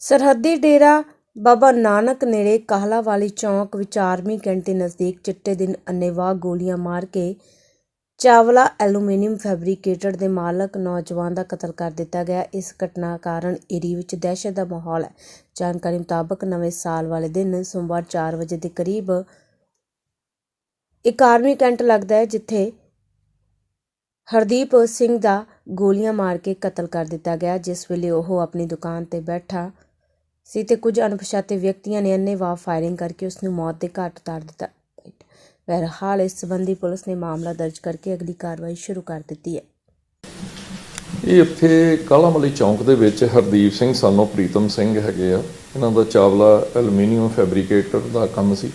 ਸਰਹੱਦੀ ਡੇਰਾ ਬਾਬਾ ਨਾਨਕ ਨੇੜੇ ਕਾਹਲਾਵਾਲੀ ਚੌਂਕ ਵਿੱਚ ਆਰਮੀ ਕੈਂਟ ਦੇ ਨਜ਼ਦੀਕ ਚਿੱਟੇ ਦਿਨ ਅੰਨ੍ਹੇਵਾਹ ਗੋਲੀਆਂ ਮਾਰ ਕੇ ਚਾਵਲਾ ਐਲੂਮੀਨੀਅਮ ਫੈਬਰੀਕੇਟਰ ਦੇ ਮਾਲਕ ਨੌਜਵਾਨ ਦਾ ਕਤਲ ਕਰ ਦਿੱਤਾ ਗਿਆ। ਇਸ ਘਟਨਾ ਕਾਰਨ ਏਰੀ ਵਿੱਚ ਦਹਿਸ਼ਤ ਦਾ ਮਾਹੌਲ ਹੈ। ਜਾਣਕਾਰੀ ਮੁਤਾਬਕ ਨਵੇਂ ਸਾਲ ਵਾਲੇ ਦਿਨ ਸੋਮਵਾਰ 4 ਵਜੇ ਦੇ ਕਰੀਬ ਇੱਕ ਆਰਮੀ ਕੈਂਟ ਲੱਗਦਾ ਹੈ, ਜਿੱਥੇ ਹਰਦੀਪ ਸਿੰਘ ਦਾ ਗੋਲੀਆਂ ਮਾਰ ਕੇ ਕਤਲ ਕਰ ਦਿੱਤਾ ਗਿਆ। ਜਿਸ ਵੇਲੇ ਉਹ ਆਪਣੀ ਦੁਕਾਨ ਤੇ ਬੈਠਾ ਸੀ ਤੇ ਕੁਝ ਅਣਪਛਾਤੇ ਵਿਅਕਤੀਆਂ ਨੇ ਅੰਨ੍ਹੇਵਾਹ ਫਾਇਰਿੰਗ ਕਰਕੇ ਉਸ ਨੂੰ ਮੌਤ ਦੇ ਘਾਟ ਉਤਾਰ ਦਿੱਤਾ। ਬਹਰਹਾਲ, ਇਸ ਸੰਬੰਧੀ ਪੁਲਿਸ ਨੇ ਮਾਮਲਾ ਦਰਜ ਕਰਕੇ ਅਗਲੀ ਕਾਰਵਾਈ ਸ਼ੁਰੂ ਕਰ ਦਿੱਤੀ ਹੈ। ਇਹ ਇੱਥੇ ਕਾਲਾਮਲੀ ਚੌਂਕ ਦੇ ਵਿੱਚ ਹਰਦੀਪ ਸਿੰਘ ਸਾਨੂੰ ਪ੍ਰੀਤਮ ਸਿੰਘ ਹੈਗੇ ਆ। ਇਹਨਾਂ ਦਾ ਚਾਵਲਾ ਐਲੂਮੀਨੀਅਮ ਫੈਬਰੀਕੇਟਰ ਦਾ ਕੰਮ ਸੀ।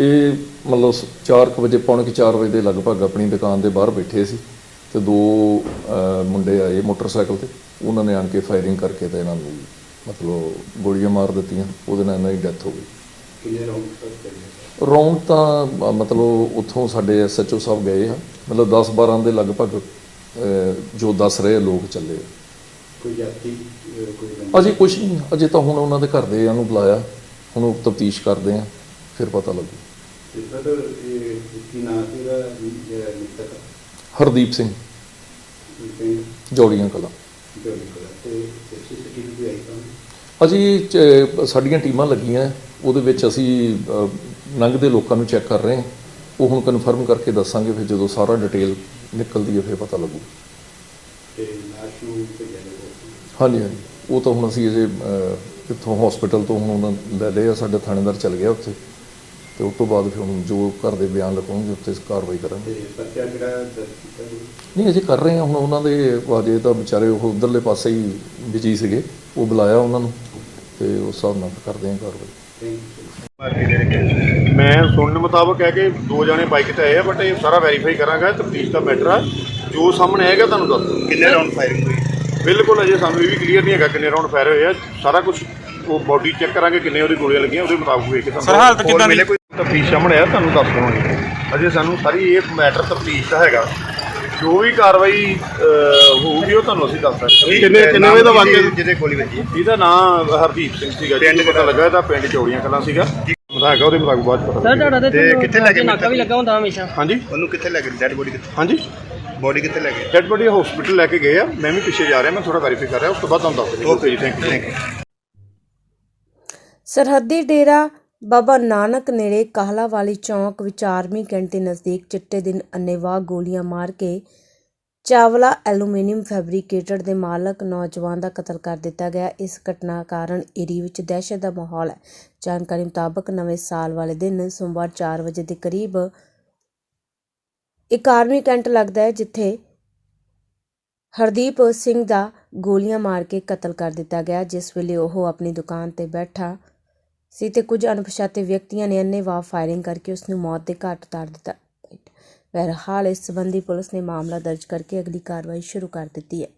ਇਹ ਮਤਲਬ 4 ਵਜੇ, ਪੌਣੇ ਕੁ 4 ਵਜੇ ਦੇ ਲਗਭਗ ਆਪਣੀ ਦੁਕਾਨ ਦੇ ਬਾਹਰ ਬੈਠੇ ਸੀ ਤੇ ਦੋ ਮੁੰਡੇ ਆਏ ਮੋਟਰਸਾਈਕਲ ਤੇ। ਉਹਨਾਂ ਨੇ ਆਣ ਕੇ ਫਾਇਰਿੰਗ ਕਰਕੇ ਤੇ ਇਹਨਾਂ ਨੂੰ ਮਤਲਬ ਗੋਲੀਆਂ ਮਾਰ ਦਿੱਤੀਆਂ ਉਹਦੇ ਨਾਲ ਇਹਨਾਂ ਦੀ ਡੈਥ ਹੋ ਗਈ। ਕਿੰਨੇ ਰਾਉਂਡ ਤੱਕ ਚੱਲੇ ਰੌਂਡ ਤਾਂ ਮਤਲਬ ਉੱਥੋਂ ਸਾਡੇ ਐਸਐਚਓ ਸਾਹਿਬ ਗਏ ਆ। ਮਤਲਬ 10 12 ਦੇ ਲਗਭਗ ਜੋ ਦੱਸ ਰਹੇ ਲੋਕ ਚੱਲੇ ਆ। ਕੋਈ ਜਾਤੀ ਅਹ ਕੋਈ ਬੰਦਾ? ਅਜੇ ਕੁਝ ਨਹੀਂ ਅਜੇ ਤਾਂ ਹੁਣ ਉਹਨਾਂ ਦੇ ਘਰ ਦੇ ਨੂੰ ਬੁਲਾਇਆ। ਹੁਣ ਉਹ ਤਫਤੀਸ਼ ਕਰਦੇ ਆ ਫਿਰ ਪਤਾ ਲੱਗੂ। ਤੇ ਸਰ ਇਹ ਕੀ ਨਾਂ ਸੀ ਇਹਦਾ ਜਿਹੜਾ ਨਿਕਤਾ ਹਰਦੀਪ ਸਿੰਘ। ਪਿੰਡ ਜੋੜੀਆਂ ਕਲਾ। ਤੇ ਸੀਸੀਟੀਵੀ ਆਈ ਅਜੇ ਚ- ਸਾਡੀਆਂ ਟੀਮਾਂ ਲੱਗੀਆਂ। ਉਹਦੇ ਵਿੱਚ ਅਸੀਂ ਲੰਘਦੇ ਲੋਕਾਂ ਨੂੰ ਚੈੱਕ ਕਰ ਰਹੇ ਹਾਂ। ਉਹ ਹੁਣ ਕਨਫਰਮ ਕਰਕੇ ਦੱਸਾਂਗੇ ਫਿਰ ਜਦੋਂ ਸਾਰਾ ਡਿਟੇਲ ਨਿਕਲਦੀ ਹੈ ਫਿਰ ਪਤਾ ਲੱਗੂ। ਤੇ ਲਾਸ਼ ਨੂੰ ਭੇਜਿਆ ਗਿਆ ਹਾਂਜੀ ਹਾਂਜੀ। ਉਹ ਤਾਂ ਹੁਣ ਅਸੀਂ ਅਜੇ ਇੱਥੋਂ ਹਸਪੀਟਲ ਤੋਂ ਹੁਣ ਉਹਨਾਂ ਲੈ ਲਏ ਆ ਸਾਡੇ ਥਾਣੇਦਾਰ ਚੱਲ ਗਿਆ ਉੱਥੇ। ਤੇ ਉਸ ਤੋਂ ਬਾਅਦ ਫਿਰ ਹੁਣ ਜੋ ਘਰ ਦੇ ਬਿਆਨ ਲਿਖਾਉਣਗੇ ਉੱਤੇ ਕਾਰਵਾਈ ਕਰਾਂਗੇ। ਪਰਚਾ ਜਿਹੜਾ ਨਹੀਂ ਅਜੇ ਕਰ ਰਹੇ ਆ ਹੁਣ ਉਹਨਾਂ ਦੇ ਵਾਜੇ ਤਾਂ ਵਿਚਾਰੇ ਉਹ ਉਧਰਲੇ ਪਾਸੇ ਹੀ ਬਿਜ਼ੀ ਸੀਗੇ। ਉਹ ਬੁਲਾਇਆ ਉਹਨਾਂ ਨੂੰ ਤੇ ਉਸ ਹਿਸਾਬ ਨਾਲ ਕਰਦੇ ਆ ਕਾਰਵਾਈ। ਮੈਂ ਸੁਣਨ ਮੁਤਾਬਕ ਹੈ ਕਿ ਦੋ ਜਣੇ ਬਾਈਕ ਤੇ ਆਏ ਆ ਬਟ ਇਹ ਸਾਰਾ ਵੈਰੀਫਾਈ ਕਰਾਂਗਾ। ਤਫਤੀਸ਼ ਦਾ ਮੈਟਰ ਆ। ਜੋ ਸਾਹਮਣੇ ਆਏਗਾ ਤੁਹਾਨੂੰ ਦੱਸ ਦੂੰਗਾ ਕਿੰਨੇ ਰਾਉਂਡ ਫਾਇਰਿੰਗ ਹੋਈ ਬਿਲਕੁਲ ਅਜੇ ਸਾਨੂੰ ਇਹ ਵੀ ਕਲੀਅਰ ਨਹੀਂ ਹੈਗਾ ਕਿੰਨੇ ਰਾਉਂਡ ਫਾਇਰ ਹੋਏ ਆ। ਸਾਰਾ ਕੁਝ ਉਹ ਬਾਡੀ ਚੈੱਕ ਕਰਾਂਗੇ ਕਿੰਨੇ ਉਹਦੀ ਗੋਲੀਆਂ ਲੱਗੀਆਂ ਉਹਦੇ ਮੁਤਾਬਕ ਵੇਖ ਕੇ ਤੁਹਾਨੂੰ ਸਰ, ਹਾਲਤ ਕਿੱਦਾਂ ਦੀ? ਤਫਤੀਸ਼ ਸਾਹਮਣੇ ਆ ਤੁਹਾਨੂੰ ਦੱਸ ਦਵਾਂਗੇ। ਅਜੇ ਸਾਨੂੰ ਸਾਰੀ ਇਹ ਮੈਟਰ ਤਫਤੀਸ਼ ਦਾ ਹੈਗਾ। ਜੋ ਵੀ ਕਾਰਵਾਈ ਹੋਊਗੀ ਉਹ ਤੁਹਾਨੂੰ ਅਸੀਂ ਦੱਸ ਸਕਦੇ ਕਿੰਨੇ ਕਿੰਨੇ ਵਜੇ ਦਾ ਵਾਕਿਆ? ਜਿਹਦੇ ਗੋਲੀ ਵੱਜੀ ਇਹਦਾ ਨਾਮ ਹਰਦੀਪ ਸਿੰਘ ਸੀਗਾ ਜੀ ਪਿੰਡ ਪਤਾ ਲੱਗਾ ਇਹਦਾ ਪਿੰਡ ਚੌੜੀਆਂ ਕਲਾਂ ਸੀਗਾ। ਪਤਾ ਹੈਗਾ ਉਹਦੇ ਮੁਤਾਬਕ ਬਾਅਦ ਪਤਾ ਸਰ। ਤੁਹਾਡਾ ਤੇ ਕਿੱਥੇ ਲੈ ਕੇ ਨਾਕਾ ਵੀ ਲੱਗਾ ਹੁੰਦਾ ਹਮੇਸ਼ਾ। ਹਾਂਜੀ? ਉਹਨੂੰ ਕਿੱਥੇ ਲੈ ਗਏ? ਡੈਡ ਬੋਡੀ ਕਿੱਥੇ? ਹਾਂਜੀ? ਬੋਡੀ ਕਿੱਥੇ ਲੈ ਗਏ? ਡੈਡ ਬੋਡੀ ਹਸਪੀਟਲ ਲੈ ਕੇ ਗਏ ਆ। ਮੈਂ ਵੀ ਪਿੱਛੇ ਜਾ ਰਿਹਾ ਮੈਂ ਥੋੜਾ ਵੈਰੀਫਾਈ ਕਰ ਰਿਹਾ ਉਸ ਤੋਂ ਬਾਅਦ ਤੁਹਾਨੂੰ ਦੱਸ ਦਿੰਦਾ। ਓਕੇ ਜੀ ਥੈਂਕ ਯੂ ਥੈਂਕ ਯੂ ਸਰਹੱਦੀ ਡੇਰਾ ਬਾਬਾ ਨਾਨਕ ਨੇੜੇ ਕਾਹਲਾਵਾਲੀ ਚੌਂਕ ਵਿੱਚ ਆਰਮੀ ਕੈਂਟ ਦੇ ਨਜ਼ਦੀਕ ਚਿੱਟੇ ਦਿਨ ਅੰਨ੍ਹੇਵਾਹ ਗੋਲੀਆਂ ਮਾਰ ਕੇ ਚਾਵਲਾ ਐਲੂਮੀਨੀਅਮ ਫੈਬਰੀਕੇਟਰ ਦੇ ਮਾਲਕ ਨੌਜਵਾਨ ਦਾ ਕਤਲ ਕਰ ਦਿੱਤਾ ਗਿਆ। ਇਸ ਘਟਨਾ ਕਾਰਨ ਏਰੀਏ ਵਿੱਚ ਦਹਿਸ਼ਤ ਦਾ ਮਾਹੌਲ ਹੈ। ਜਾਣਕਾਰੀ ਮੁਤਾਬਕ ਨਵੇਂ ਸਾਲ ਵਾਲੇ ਦਿਨ ਸੋਮਵਾਰ 4 ਵਜੇ ਦੇ ਕਰੀਬ ਇੱਕ ਆਰਮੀ ਕੈਂਟ ਲੱਗਦਾ ਹੈ, ਜਿੱਥੇ ਹਰਦੀਪ ਸਿੰਘ ਦਾ ਗੋਲੀਆਂ ਮਾਰ ਕੇ ਕਤਲ ਕਰ ਦਿੱਤਾ ਗਿਆ। ਜਿਸ ਵੇਲੇ ਉਹ ਆਪਣੀ ਦੁਕਾਨ ਤੇ ਬੈਠਾ ਸੀ ਤੇ ਕੁਝ ਅਣਪਛਾਤੇ ਵਿਅਕਤੀਆਂ ਨੇ ਅੰਨ੍ਹੇਵਾਹ ਫਾਇਰਿੰਗ ਕਰਕੇ ਉਸ ਨੂੰ ਮੌਤ ਦੇ ਘਾਟ ਉਤਾਰ ਦਿੱਤਾ। ਬਹਰਹਾਲ, ਇਸ ਸੰਬੰਧੀ ਪੁਲਿਸ ਨੇ ਮਾਮਲਾ ਦਰਜ ਕਰਕੇ ਅਗਲੀ ਕਾਰਵਾਈ ਸ਼ੁਰੂ ਕਰ ਦਿੱਤੀ ਹੈ।